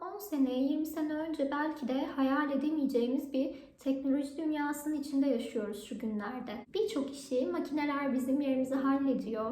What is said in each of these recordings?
10 sene, 20 sene önce belki de hayal edemeyeceğimiz bir teknoloji dünyasının içinde yaşıyoruz şu günlerde. Birçok işi makineler bizim yerimize hallediyor.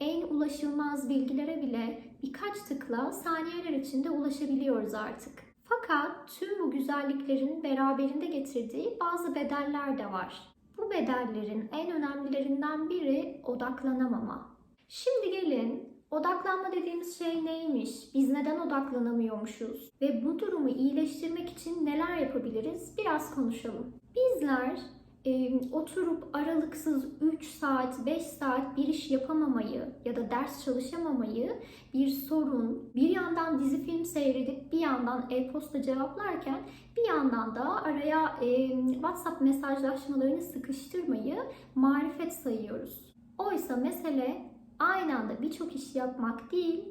En ulaşılmaz bilgilere bile birkaç tıkla saniyeler içinde ulaşabiliyoruz artık. Fakat tüm bu güzelliklerin beraberinde getirdiği bazı bedeller de var. Bu bedellerin en önemlilerinden biri odaklanamama. Şimdi gelin Odaklanma dediğimiz şey neymiş? Biz neden odaklanamıyormuşuz? Ve bu durumu iyileştirmek için neler yapabiliriz? Biraz konuşalım. Bizler e, oturup aralıksız 3 saat, 5 saat bir iş yapamamayı ya da ders çalışamamayı bir sorun, bir yandan dizi film seyredip bir yandan e-posta cevaplarken bir yandan da araya e, WhatsApp mesajlaşmalarını sıkıştırmayı marifet sayıyoruz. Oysa mesele aynı anda birçok iş yapmak değil,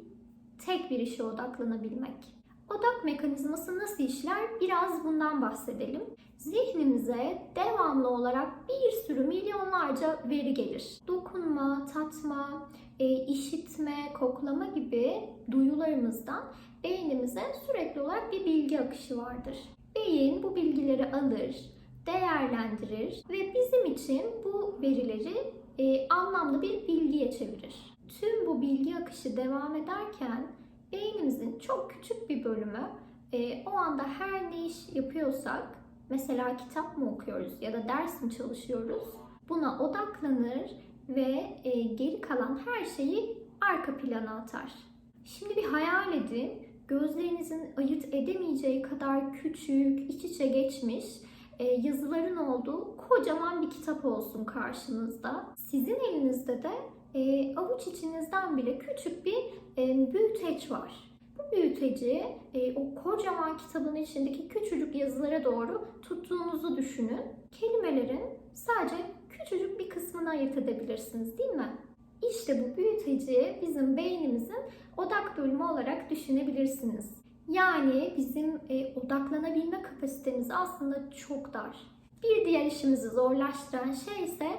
tek bir işe odaklanabilmek. Odak mekanizması nasıl işler? Biraz bundan bahsedelim. Zihnimize devamlı olarak bir sürü milyonlarca veri gelir. Dokunma, tatma, e, işitme, koklama gibi duyularımızdan beynimize sürekli olarak bir bilgi akışı vardır. Beyin bu bilgileri alır, değerlendirir ve bizim için bu verileri e, anlamlı bir bilgiye çevirir. Tüm bu bilgi akışı devam ederken beynimizin çok küçük bir bölümü e, o anda her ne iş yapıyorsak, mesela kitap mı okuyoruz ya da ders mi çalışıyoruz, buna odaklanır ve e, geri kalan her şeyi arka plana atar. Şimdi bir hayal edin, gözlerinizin ayırt edemeyeceği kadar küçük, iç içe geçmiş yazıların olduğu kocaman bir kitap olsun karşınızda. Sizin elinizde de e, avuç içinizden bile küçük bir e, büyüteç var. Bu büyüteci e, o kocaman kitabın içindeki küçücük yazılara doğru tuttuğunuzu düşünün. Kelimelerin sadece küçücük bir kısmını ayırt edebilirsiniz değil mi? İşte bu büyüteci bizim beynimizin odak bölümü olarak düşünebilirsiniz. Yani bizim e, odaklanabilme kapasitemiz aslında çok dar. Bir diğer işimizi zorlaştıran şey ise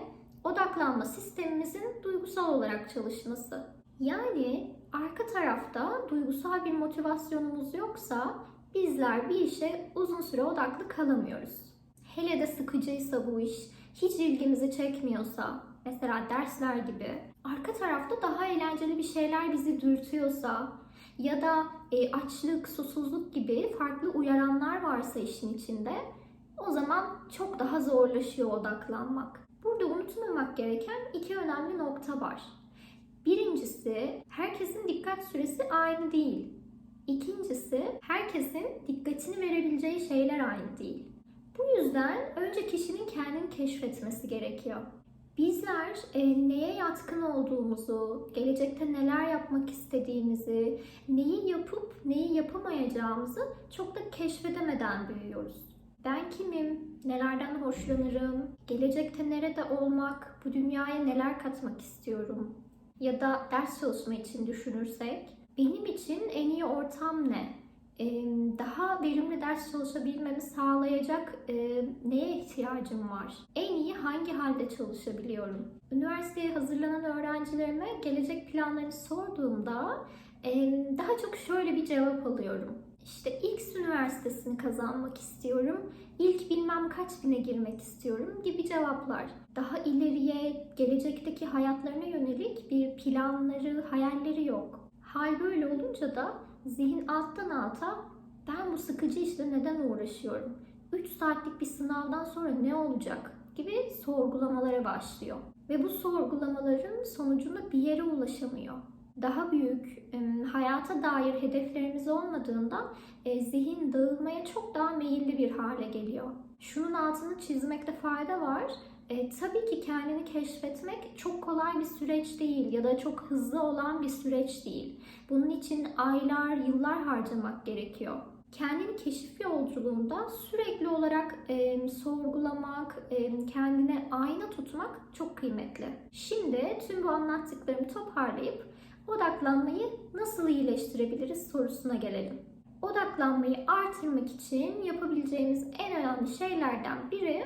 odaklanma sistemimizin duygusal olarak çalışması. Yani arka tarafta duygusal bir motivasyonumuz yoksa bizler bir işe uzun süre odaklı kalamıyoruz. Hele de sıkıcıysa bu iş, hiç ilgimizi çekmiyorsa, mesela dersler gibi, arka tarafta daha eğlenceli bir şeyler bizi dürtüyorsa ya da e, açlık, susuzluk gibi farklı uyaranlar varsa işin içinde o zaman çok daha zorlaşıyor odaklanmak. Burada unutmamak gereken iki önemli nokta var. Birincisi, herkesin dikkat süresi aynı değil. İkincisi, herkesin dikkatini verebileceği şeyler aynı değil. Bu yüzden önce kişinin kendini keşfetmesi gerekiyor. Bizler e, neye yatkın olduğumuzu, gelecekte neler yapmak istediğimizi, neyi yapıp neyi yapamayacağımızı çok da keşfedemeden büyüyoruz. Ben kimim? Nelerden hoşlanırım? Gelecekte nerede olmak? Bu dünyaya neler katmak istiyorum? Ya da ders çalışma için düşünürsek, benim için en iyi ortam ne? Daha verimli ders çalışabilmemi sağlayacak neye ihtiyacım var? En iyi hangi halde çalışabiliyorum? Üniversiteye hazırlanan öğrencilerime gelecek planlarını sorduğumda daha çok şöyle bir cevap alıyorum. İşte X üniversitesini kazanmak istiyorum, ilk bilmem kaç bine girmek istiyorum gibi cevaplar. Daha ileriye, gelecekteki hayatlarına yönelik bir planları, hayalleri yok. Hal böyle olunca da zihin alttan alta ben bu sıkıcı işle neden uğraşıyorum? 3 saatlik bir sınavdan sonra ne olacak? gibi sorgulamalara başlıyor. Ve bu sorgulamaların sonucunda bir yere ulaşamıyor. Daha büyük, hayata dair hedeflerimiz olmadığında e, zihin dağılmaya çok daha meyilli bir hale geliyor. Şunun altını çizmekte fayda var. E, tabii ki kendini keşfetmek çok kolay bir süreç değil ya da çok hızlı olan bir süreç değil. Bunun için aylar, yıllar harcamak gerekiyor. Kendini keşif yolculuğunda sürekli olarak e, sorgulamak, e, kendine ayna tutmak çok kıymetli. Şimdi tüm bu anlattıklarımı toparlayıp odaklanmayı nasıl iyileştirebiliriz sorusuna gelelim. Odaklanmayı artırmak için yapabileceğimiz en önemli şeylerden biri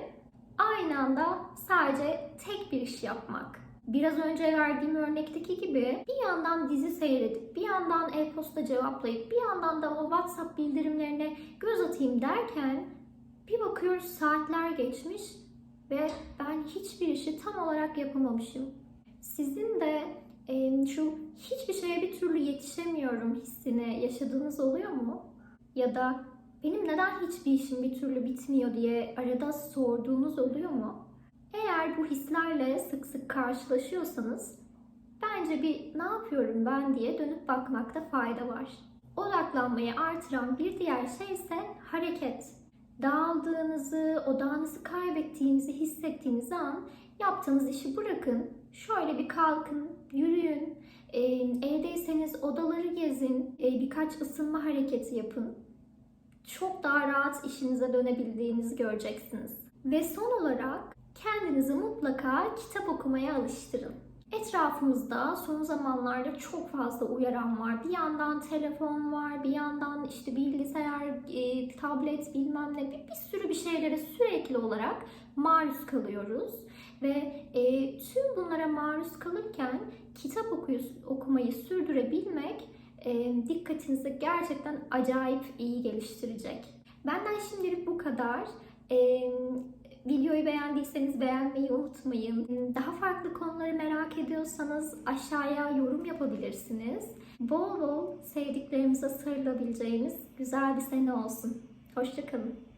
aynı anda sadece tek bir iş yapmak. Biraz önce verdiğim örnekteki gibi bir yandan dizi seyredip, bir yandan e-posta cevaplayıp, bir yandan da o WhatsApp bildirimlerine göz atayım derken bir bakıyoruz saatler geçmiş ve ben hiçbir işi tam olarak yapamamışım. Sizin de e, şu hiçbir şeye bir türlü yetişemiyorum hissini yaşadığınız oluyor mu? Ya da benim neden hiçbir işim bir türlü bitmiyor diye arada sorduğunuz oluyor mu? Eğer bu hislerle sık sık karşılaşıyorsanız bence bir ne yapıyorum ben diye dönüp bakmakta fayda var. Odaklanmayı artıran bir diğer şey ise hareket. Dağıldığınızı, odağınızı kaybettiğinizi hissettiğiniz an yaptığınız işi bırakın. Şöyle bir kalkın, yürüyün. Evdeyseniz odaları gezin, birkaç ısınma hareketi yapın. Çok daha rahat işinize dönebildiğinizi göreceksiniz. Ve son olarak kendinizi mutlaka kitap okumaya alıştırın. Etrafımızda son zamanlarda çok fazla uyaran var. Bir yandan telefon var, bir yandan işte bilgisayar, e, tablet bilmem ne bir, bir sürü bir şeylere sürekli olarak maruz kalıyoruz. Ve e, tüm bunlara maruz kalırken kitap okuyu- okumayı sürdürebilmek dikkatinizi gerçekten acayip iyi geliştirecek. Benden şimdilik bu kadar. Videoyu beğendiyseniz beğenmeyi unutmayın. Daha farklı konuları merak ediyorsanız aşağıya yorum yapabilirsiniz. Bol bol sevdiklerimize sarılabileceğimiz güzel bir sene olsun. Hoşçakalın.